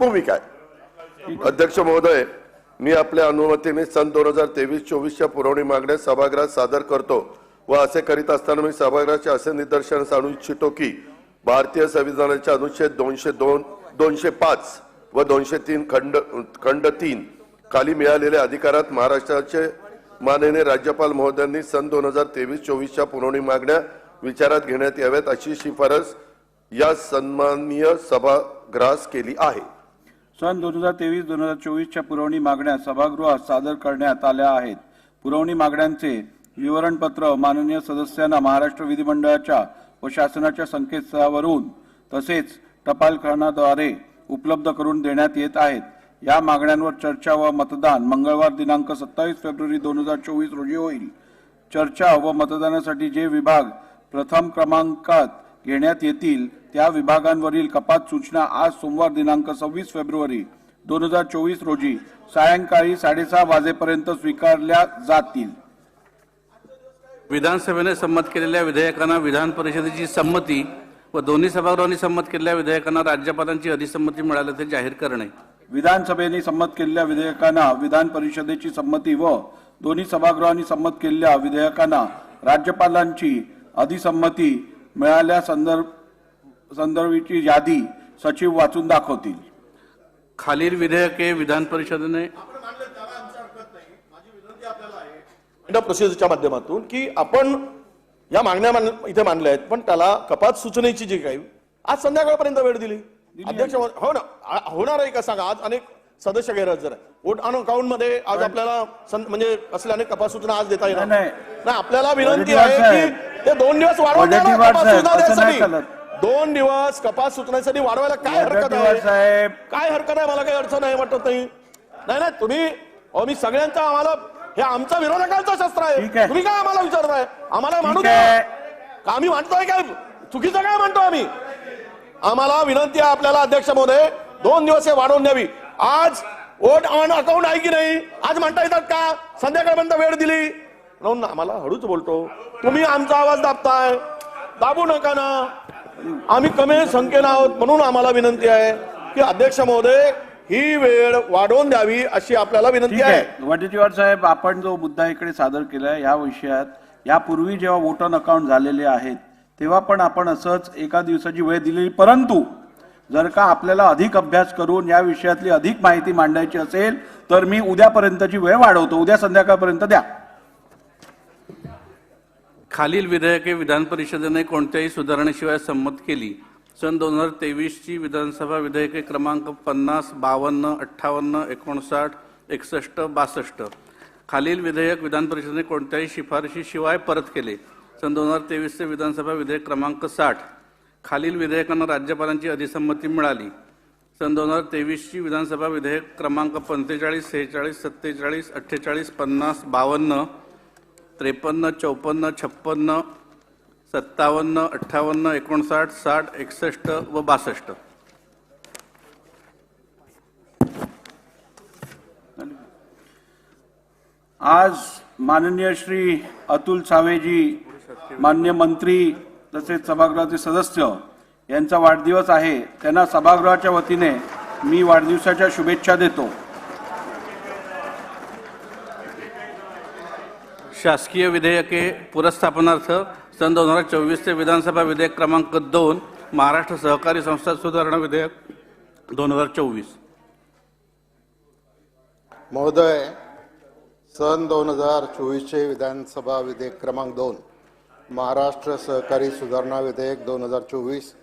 भूमिका आहे. अध्यक्ष महोदय मी आपल्या अनुमतीने सन दोन हजार तेवीस चोवीसच्या पुरवणी मागण्या सभागृहात सादर करतो व असे करीत असताना मी सभागृहाचे असे निदर्शनास आणू इच्छितो की भारतीय संविधानाच्या अनुच्छेद दोनशे दोन दोनशे पाच व दोनशे तीन खंड खंड तीन खाली मिळालेल्या अधिकारात महाराष्ट्राचे माननीय राज्यपाल महोदयांनी सन दोन हजार तेवीस चोवीसच्या पुरवणी मागण्या विचारात घेण्यात याव्यात अशी शिफारस या सन्माननीय सभागृहास केली आहे. सन दोन हजार तेवीस दोन हजार चोवीसच्या पुरवणी मागण्या सभागृहात सादर करण्यात आल्या आहेत. पुरवणी मागण्यांचे विवरणपत्र माननीय सदस्यांना महाराष्ट्र विधिमंडळाच्या व शासनाच्या संकेतस्थळावरून तसेच टपालखानाद्वारे उपलब्ध करून देण्यात येत आहेत. या मागण्यांवर चर्चा व मतदान मंगळवार दिनांक सत्तावीस फेब्रुवारी दोन हजार चोवीस रोजी होईल. चर्चा व मतदानासाठी जे विभाग प्रथम क्रमांकात घेण्यात येतील त्या विभागांवरील कपात सूचना आज सोमवार दिनांक सव्वीस फेब्रुवारी दोन हजार चोवीस रोजी सायंकाळी साडेसहा वाजेपर्यंत स्वीकारल्या जातील. विधानसभेने संमत केलेल्या विधेयकांना विधान परिषदेची संमती व दोन्ही सभागृहांनी संमत केलेल्या विधेयकांना राज्यपालांची अधिसंमती मिळाल्याचे जाहीर करणे. विधानसभेने संमत केलेल्या विधेयकांना विधान परिषदेची संमती व दोन्ही सभागृहांनी संमत केलेल्या विधेयकांना राज्यपालांची अधिसंमती मिळाल्या संदर्भ संदर्भाची यादी सचिव वाचून दाखवतील. खालील विधेयके विधान परिषदेने प्रोसिजरच्या माध्यमातून की आपण या मागण्या मान- इथे मांडल्या आहेत पण त्याला कपात सूचनेची जी काही आज संध्याकाळपर्यंत वेळ दिली. अध्यक्ष महोदय- हो ना होणार आहे का सांगा? आज अनेक सदस्य गैरहजर आहे वोट ऑन अकाउंटमध्ये आज आपल्याला म्हणजे असले अनेक कपात सूचना आज देता येणार नाही, आपल्याला विनंती आहे. की ते दोन दिवस वाढवून द्या ना पॉझिटिव्ह वाढ कपात साहेब, सूचना असं नाही द्यायसाठी. चालत. दोन दिवस कपात सूचनेसाठी वाढवायला काय हरकत आहे? साहेब. काय हरकत आहे? मला काही अडचण आहे वाटत नाही. नाही नाही तुम्ही मी सगळ्यांचा आम्हाला हे आमचा विरोधकांचं शस्त्र आहे. तुम्ही काय आम्हाला विचारताय? आम्हाला आहे. का आम्ही मांडतोय काय? चुकीचं काय म्हणतो आम्ही? आम्हाला विनंती आहे आपल्याला अध्यक्ष महोदय दोन दिवस हे वाढवून द्यावी. आज वोट ऑन अकाउंट आहे की नाही? आज म्हणता येतात का? संध्याकाळपर्यंत वेळ दिली. म्हणून आम्हाला हळूच बोलतो. तुम्ही आमचा आवाज दाबताय. दाबू नका ना. आम्ही कमी संख्येनं आहोत म्हणून आम्हाला विनंती आहे की अध्यक्ष महोदय ही वेळ वाढवून द्यावी अशी आपल्याला विनंती आहे. वडेट्टीवार साहेब आपण जो मुद्दा इकडे सादर केलाय या विषयात यापूर्वी जेव्हा वोट ऑन अकाउंट झालेले आहेत तेव्हा पण आपण असंच एका दिवसाची वेळ दिलेली परंतु जर का आपल्याला अधिक अभ्यास करून या विषयातली अधिक माहिती मांडायची असेल तर मी उद्यापर्यंतची वेळ वाढवतो. उद्या संध्याकाळपर्यंत द्या. खालील विधेयके विधान परिषदेने कोणत्याही सुधारणेशिवाय संमत केली. सन दोन हजार तेवीसची विधानसभा विधेयके क्रमांक पन्नास बावन्न अठ्ठावन्न एकोणसाठ एकसष्ट बासष्ट. खालील विधेयक विधान परिषदेने कोणत्याही शिफारशीशिवाय परत केले. सन दोन हजार तेवीसचे विधानसभा विधेयक क्रमांक साठ. खालील विधेयकांना राज्यपालांची अधिसंमती मिळाली. सन दोन हजार तेवीसची विधानसभा विधेयक क्रमांक पंचेचाळीस सेहेचाळीस सत्तेचाळीस अठ्ठेचाळीस पन्नास बावन्न त्रेपन्न चौपन्न छप्पन्न सत्तावन्न अठ्ठावन्न एकोणसाठ साठ एकसष्ट व बासष्ट. आज माननीय श्री अतुल सावेजी मान्य मंत्री तसेच सभागृहाचे सदस्य यांचा वाढदिवस आहे. त्यांना सभागृहाच्या वतीने मी वाढदिवसाच्या शुभेच्छा देतो. शासकीय विधेयके पुरस्थापनार्थ सन दोन हजार चोवीसचे विधानसभा विधेयक क्रमांक दोन महाराष्ट्र सहकारी संस्था सुधारणा विधेयक दोन हजार चोवीस. महोदय सन दोन हजार चोवीसचे विधानसभा विधेयक क्रमांक दोन महाराष्ट्र सहकारी सुधारणा विधेयक दोन हजार चोवीस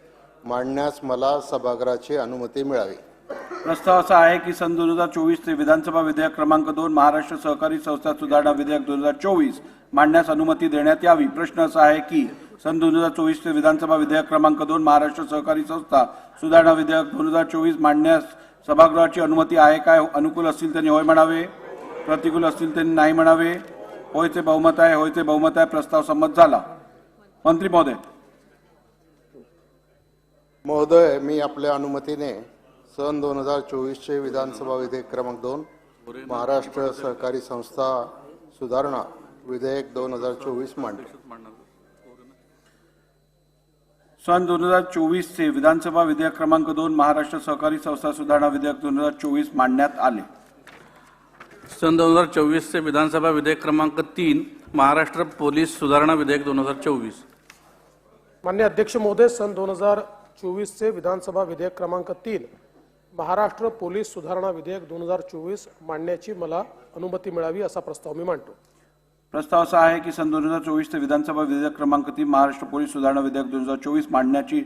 मांडण्यास मला सभागृहाची अनुमती मिळावी. प्रस्ताव असा आहे की सन दोन हजार चोवीस ते विधानसभा विधेयक क्रमांक दोन महाराष्ट्र सहकारी संस्था सुधारणा विधेयक दोन हजार चोवीस मांडण्यास अनुमती देण्यात यावी. प्रश्न असा आहे की सन दोन हजार चोवीस ते विधानसभा विधेयक क्रमांक दोन महाराष्ट्र सहकारी संस्था सुधारणा विधेयक दोन हजार चोवीस मांडण्यास सभागृहाची अनुमती आहे काय? अनुकूल असतील त्यांनी होय म्हणावे? प्रतिकूल असतील त्यांनी नाही म्हणावे? होयचे बहुमत आहे होयचे बहुमत आहे प्रस्ताव संमत झाला. मंत्री महोदय. महोदय मी आपल्या अनुमतीने सन दोन हजार चोवीसचे विधानसभा विधेयक क्रमांक दोन महाराष्ट्र सहकारी संस्था सुधारणा विधेयक दोन हजार चोवीस मांडले. सन दोन हजार चोवीस चे विधानसभा विधेयक क्रमांक दोन महाराष्ट्र सहकारी संस्था सुधारणा विधेयक दोन हजार चोवीस मांडण्यात आले. सन दोन हजार चोवीसचे विधानसभा विधेयक क्रमांक तीन महाराष्ट्र पोलीस सुधारणा विधेयक दोन हजार चोवीस. मान्य अध्यक्ष महोदय सन दोन हजार चोवीसचे विधानसभा विधेयक क्रमांक तीन महाराष्ट्र पोलीस सुधारणा विधेयक दोन हजार चोवीस मांडण्याची मला अनुमती मिळावी असा प्रस्ताव मी मांडतो. प्रस्ताव असा आहे की सन दोन हजार चोवीस ते विधानसभा विधेयक क्रमांक तीन महाराष्ट्र पोलीस सुधारणा विधेयक दोन हजार चोवीस मांडण्याची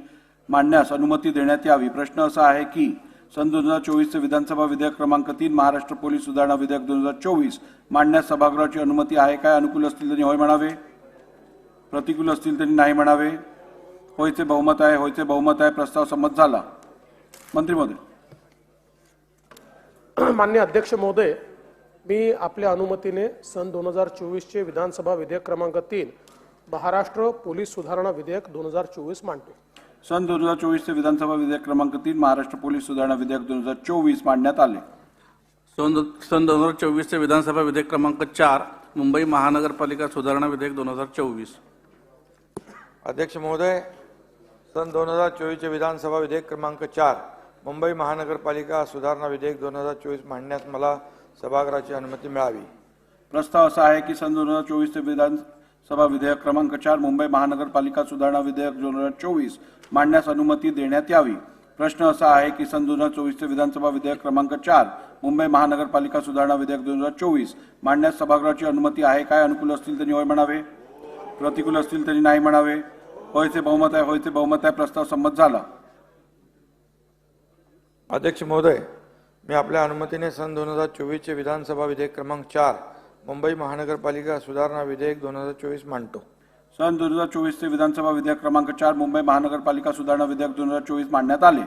मांडण्यास अनुमती देण्यात यावी. प्रश्न असा आहे की सन दोन हजार चोवीस ते विधानसभा विधेयक क्रमांक तीन महाराष्ट्र पोलीस सुधारणा विधेयक दोन हजार चोवीस मांडण्यास सभागृहाची अनुमती आहे. काय अनुकूल असतील त्यांनी होय म्हणावे? प्रतिकूल असतील त्यांनी नाही म्हणावे? होयचे बहुमत आहे होयचे बहुमत आहे. प्रस्ताव संमत झाला. मंत्री महोदय. मान्य अध्यक्ष महोदय मी आपल्या अनुमतीने सन दोन हजार चोवीसचे विधानसभा विधेयक क्रमांक तीन महाराष्ट्र पोलीस सुधारणा विधेयक दोन हजार चोवीस मांडतो. सन दोन हजार चोवीसचे विधानसभा विधेयक क्रमांक तीन महाराष्ट्र पोलीस सुधारणा विधेयक दोन हजार चोवीस मांडण्यात आले. सन सन दोन हजार चोवीसचे विधानसभा विधेयक क्रमांक चार मुंबई महानगरपालिका सुधारणा विधेयक दोन हजार चोवीस. अध्यक्ष महोदय सन दोन हजार चोवीसचे विधानसभा विधेयक क्रमांक चार मुंबई महानगरपालिका सुधारणा विधेयक दोन हजार चोवीस मांडण्यास मला सभागृहाची अनुमती मिळावी. प्रस्ताव असा आहे की सन दोन हजार चोवीस ते विधानसभा विधेयक क्रमांक चार मुंबई महानगरपालिका सुधारणा विधेयक दोन हजार चोवीस मांडण्यास अनुमती देण्यात यावी. प्रश्न असा आहे की सन दोन हजार चोवीसचे विधानसभा विधेयक क्रमांक चार मुंबई महानगरपालिका सुधारणा विधेयक दोन हजार चोवीस मांडण्यास सभागृहाची अनुमती आहे काय? अनुकूल असतील त्यांनी होय म्हणावे? प्रतिकूल असतील त्यांनी नाही म्हणावे? होयचे बहुमत आहे होयचे बहुमत आहे प्रस्ताव संमत झाला. अध्यक्ष महोदय मी आपल्या अनुमतीने सन दोन हजार चोवीसचे विधानसभा विधेयक क्रमांक चार मुंबई महानगरपालिका सुधारणा विधेयक दोन हजार चोवीस मांडतो. सन दोन हजार चोवीसचे विधानसभा विधेयक क्रमांक चार मुंबई महानगरपालिका सुधारणा विधेयक दोन हजार चोवीस मांडण्यात आले.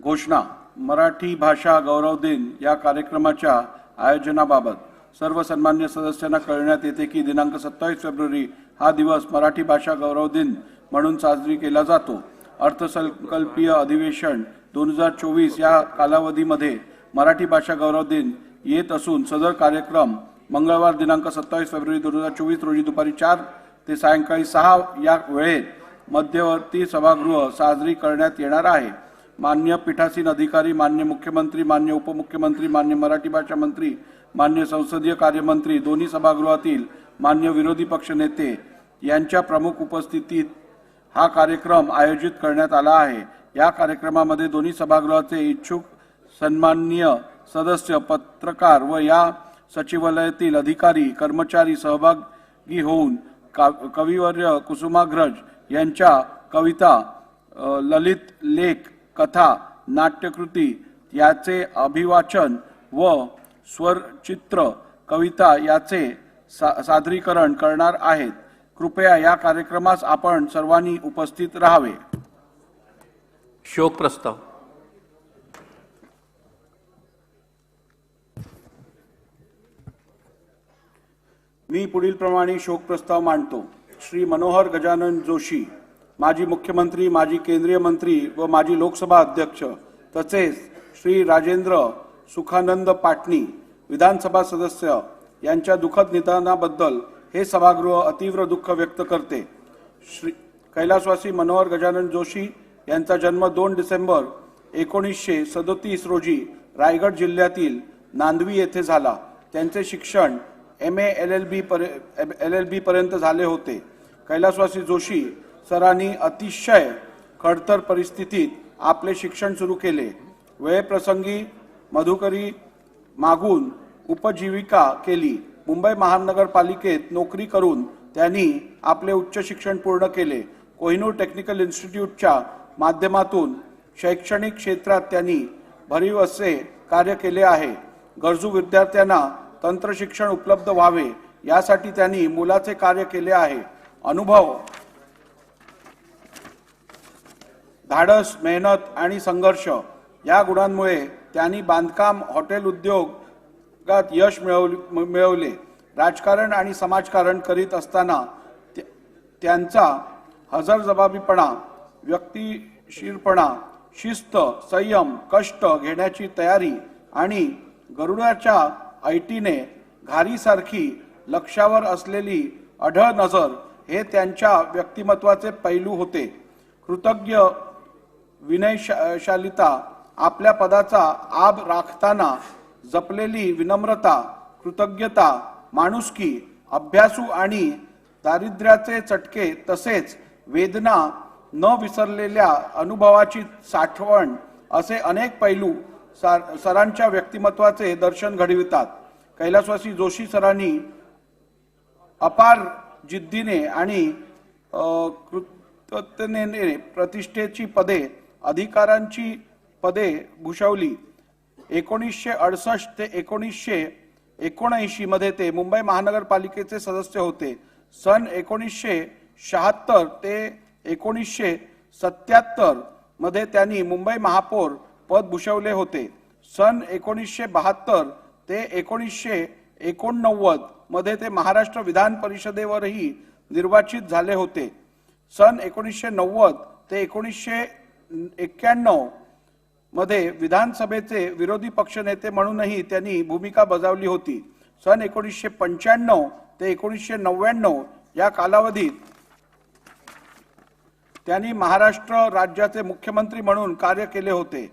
घोषणा मराठी भाषा गौरव दिन या कार्यक्रमाच्या आयोजनाबाबत सर्व सन्मान्य सदस्यांना कळविण्यात येते की दिनांक सत्तावीस फेब्रुवारी हा दिवस मराठी भाषा गौरव दिन म्हणून साजरी केला जातो. अर्थसंकल्पीय अधिवेशन दोन हजार चोवीस या कालावधीमध्ये मराठी भाषा गौरव दिन येत असून सदर कार्यक्रम मंगळवार दिनांक सत्तावीस फेब्रुवारी दोन हजार चोवीस रोजी दुपारी चार ते सायंकाळी सहा या वेळेत मध्यवर्ती सभागृह साजरी करण्यात येणार आहे. मान्य पीठासीन अधिकारी मान्य मुख्यमंत्री मान्य उपमुख्यमंत्री मान्य मराठी भाषा मंत्री मान्य संसदीय कार्यमंत्री दोन्ही सभागृहातील मान्य विरोधी पक्ष नेते यांच्या प्रमुख उपस्थितीत हा कार्यक्रम आयोजित करण्यात आला आहे. या कार्यक्रमामध्ये दोन्ही सभागृहाचे इच्छुक सन्माननीय सदस्य पत्रकार व या सचिवालयातील अधिकारी कर्मचारी सहभागी होऊन का- कविवर्य कुसुमाग्रज यांच्या कविता ललित लेख कथा नाट्यकृती याचे अभिवाचन व स्वरचित्र कविता याचे सा सादरीकरण करणार आहेत. कृपया या कार्यक्रमास आपण सर्वांनी उपस्थित राहावे. शोक प्रस्ताव. मी पुढील प्रमाणे शोक प्रस्ताव मांडतो. श्री मनोहर गजानन जोशी माजी मुख्यमंत्री माजी केंद्रीय मंत्री व माजी लोकसभा अध्यक्ष तसेच श्री राजेंद्र सुखानंद पाटणी विधानसभा सदस्य यांच्या दुःखद निधनाबद्दल हे सभागृह अतीव्र दुःख व्यक्त करते. श्री कैलासवासी मनोहर गजानन जोशी यांचा जन्म दोन डिसेंबर एकोणीसशे सदोतीस रोजी रायगड जिल्ह्यातील नांदवी येथे झाला. त्यांचे शिक्षण M A L L B L L B पर्यंत झाले होते. कैलासवासी जोशी सरांनी अतिशय खडतर परिस्थितीत आपले शिक्षण सुरू केले. वेळप्रसंगी मधुकरी मागून उपजीविका केली. मुंबई महानगरपालिकेत नोकरी करून त्यांनी आपले उच्च शिक्षण पूर्ण केले. कोहिनूर टेक्निकल इन्स्टिट्यूटच्या माध्यमातून शैक्षणिक क्षेत्रात त्यांनी भरीव असे कार्य केले आहे. गरजू विद्यार्थ्यांना तंत्रशिक्षण उपलब्ध व्हावे यासाठी त्यांनी मुलाचे कार्य केले आहे. अनुभव. धाडस मेहनत आणि संघर्ष या गुणांमुळे त्यांनी बांधकाम हॉटेल उद्योग उद्योगात यश मिळवले मिळवले. राजकारण आणि समाजकारण करीत असताना त्या- त्यांचा हजरजबाबीपणा व्यक्तिशीरपणा शिस्त संयम कष्ट घेण्याची तयारी आणि गरुडाच्या ऐटीने घारीसारखी लक्षावर असलेली अढळ नजर हे त्यांच्या व्यक्तिमत्वाचे पैलू होते. कृतज्ञ विनयशालिता आपल्या पदाचा आब राखताना जपलेली विनम्रता कृतज्ञता माणुसकी अभ्यासू आणि दारिद्र्याचे चटके तसेच वेदना न विसरलेल्या अनुभवाची साठवण असे अनेक पैलू सर- सरांच्या व्यक्तिमत्वाचे दर्शन घडवितात. कैलासवासी जोशी सरांनी अपार जिद्दीने आणि कृतज्ञतेने प्रतिष्ठेची पदे अधिकारांची पदे भूषवली. एकोणीसशे अडसष्ट ते एकोणीसशे एकोणऐंशी मध्ये ते मुंबई महानगरपालिकेचे सदस्य होते. सन एकोणीसशे शहात्तर ते एकोणीसशे सत्याहत्तरमध्ये त्यांनी मुंबई महापौर पद भूषवले होते. सन एकोणीसशे बहात्तर ते एकोणीसशे एकोणनव्वदमध्ये ते महाराष्ट्र विधान परिषदेवरही निर्वाचित झाले होते. सन एकोणीसशे नव्वद ते एकोणीसशे एक्क्याण्णव मध्ये विधानसभेचे विरोधी पक्षनेते म्हणूनही त्यांनी भूमिका बजावली होती. सन एकोणीसशे पंच्याण्णव ते एकोणीसशे नव्याण्णव या कालावधीत त्यांनी महाराष्ट्र राज्याचे मुख्यमंत्री म्हणून कार्य केले होते.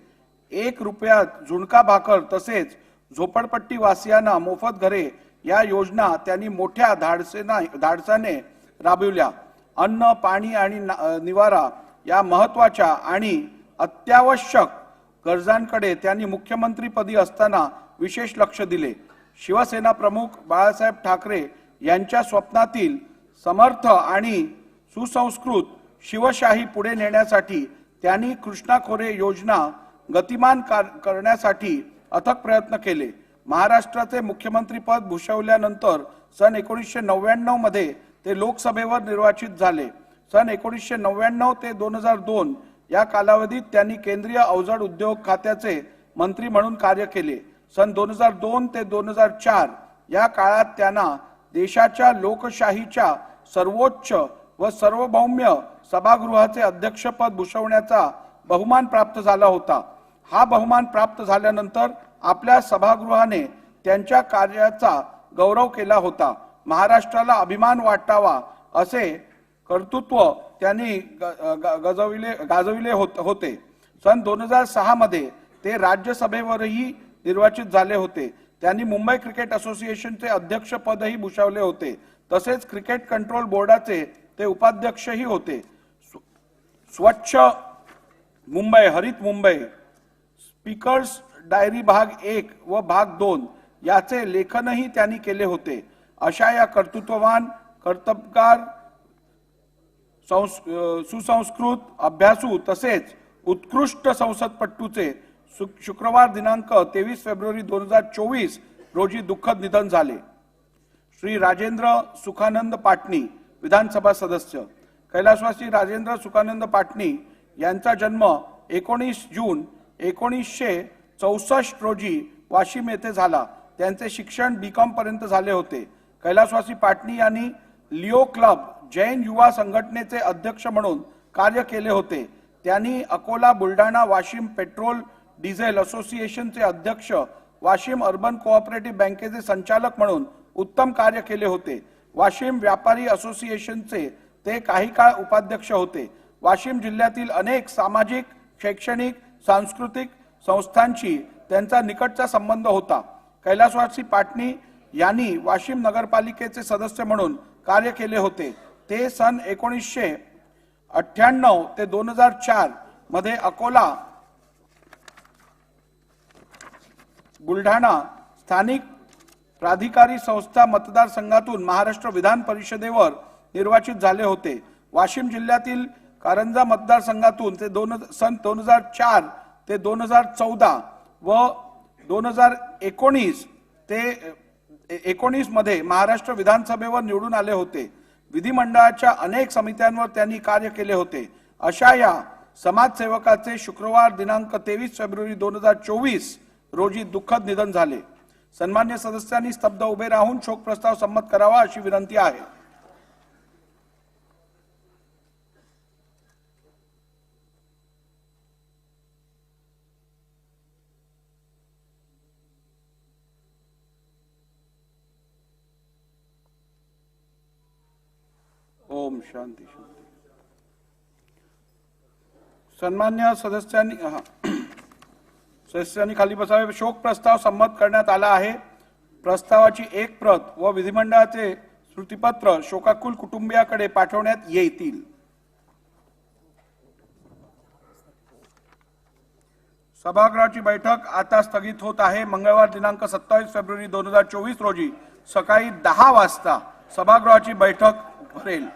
एक रुपयात झुणका भाकर तसेच झोपडपट्टी वासियांना मोफत घरे या योजना त्यांनी मोठ्या धाडसेना धाडसाने राबविल्या. अन्न पाणी आणि निवारा या महत्त्वाच्या आणि अत्यावश्यक गरजांकडे त्यांनी मुख्यमंत्रीपदी असताना विशेष लक्ष दिले. शिवसेना प्रमुख बाळासाहेब ठाकरे यांच्या स्वप्नातील समर्थ आणि सुसंस्कृत शिवशाही पुढे नेण्यासाठी त्यांनी कृष्णा खोरे योजना गतिमान कार- करण्यासाठी अथक प्रयत्न केले. महाराष्ट्राचे मुख्यमंत्रीपद भूषवल्यानंतर सन एकोणीसशे नव्याण्णवमध्ये ते लोकसभेवर निर्वाचित झाले. सन एकोणीसशे नव्याण्णव ते दोन हजार दोन या कालावधीत त्यांनी केंद्रीय अवजड उद्योग खात्याचे मंत्री म्हणून कार्य केले. सन दोन हजार दोन ते दोन हजार चार या काळात त्यांना देशाच्या लोकशाहीच्या सर्वोच्च व सार्वभौम्य सभागृहाचे अध्यक्षपद भूषवण्याचा बहुमान प्राप्त झाला होता. हा बहुमान प्राप्त झाल्यानंतर आपल्या सभागृहाने त्यांच्या कार्याचा गौरव केला होता. महाराष्ट्राला अभिमान वाटावा असे कर्तृत्व त्यांनी ग- ग- गजविले गाजविले होत- होते. सन दोन हजार सहामध्ये ते राज्यसभेवरही निर्वाचित झाले होते. त्यांनी मुंबई क्रिकेट असोसिएशनचे अध्यक्षपदही भूषवले होते. तसेच क्रिकेट कंट्रोल बोर्डाचे ते उपाध्यक्षही होते. स्व- स्वच्छ मुंबई हरित मुंबई स्पीकर्स डायरी भाग एक व भाग दोन याचे लेखनही त्यांनी केले होते. अशा या कर्तृत्ववान कर्तबगार सुसंस्कृत अभ्यासू तसेच उत्कृष्ट संसदपट्टूचे शुक्रवार दिनांक तेवीस फेब्रुवारी दोन हजार चोवीस रोजी दुःखद निधन झाले. श्री राजेंद्र सुखानंद पाटणी विधानसभा सदस्य. कैलासवासी राजेंद्र सुखानंद पाटणी यांचा जन्म एकोणीस जून एकोणीसशे चौसष्ट रोजी वाशिम येथे झाला. त्यांचे शिक्षण बी पर्यंत झाले होते. कैलासवासी पाटणी यांनी लिओ क्लब जैन युवा संघटनेचे अध्यक्ष म्हणून कार्य केले होते. त्यांनी अकोला बुलढाणा वाशिम पेट्रोल डिझेल असोसिएशनचे अध्यक्ष वाशिम अर्बन कोऑपरेटिव्ह बँकेचे संचालक म्हणून उत्तम कार्य केले होते. वाशिम व्यापारी असोसिएशनचे ते काही काळ उपाध्यक्ष होते. वाशिम जिल्ह्यातील अनेक सामाजिक शैक्षणिक सांस्कृतिक संस्थांशी त्यांचा निकटचा संबंध होता. कैलासवासी पाटणी यांनी वाशिम नगरपालिकेचे सदस्य म्हणून कार्य केले होते. ते सन एकोणीसशे अठ्ठ्याण्णव ते दोन हजार चारमध्ये अकोला बुलढाणा स्थानिक प्राधिकारी संस्था मतदारसंघातून महाराष्ट्र विधान परिषदेवर निर्वाचित झाले होते. वाशिम जिल्ह्यातील कारंजा मतदारसंघातून ते दोन सन दोन हजार चार ते दोन हजार चौदा व दोन हजार एकोणीस ते एकोणीसमध्ये महाराष्ट्र विधानसभेवर निवडून आले होते. विधिमंडळाच्या अनेक समित्यांवर त्यांनी कार्य केले होते. अशा या समाजसेवकाचे शुक्रवार दिनांक तेवीस फेब्रुवारी दोन हजार चोवीस रोजी दुःखद निधन झाले. सन्मान्य सदस्यांनी स्तब्ध उभे राहून शोक प्रस्ताव संमत करावा अशी विनंती आहे. ओम शांती शांती. सन्मान्य सदस्यांनी सदस्यांनी खाली बसावे. शोक प्रस्ताव संमत करण्यात आला आहे. प्रस्तावाची एक प्रत व विधिमंडळाचे स्मृतीपत्र शोकाकुल कुटुंबियाकडे पाठवण्यात येतील. सभागृहाची बैठक आता स्थगित होत आहे. मंगळवार दिनांक सत्तावीस फेब्रुवारी दोन हजार चोवीस रोजी सकाळी दहा वाजता सभागृहाची बैठक भरेल.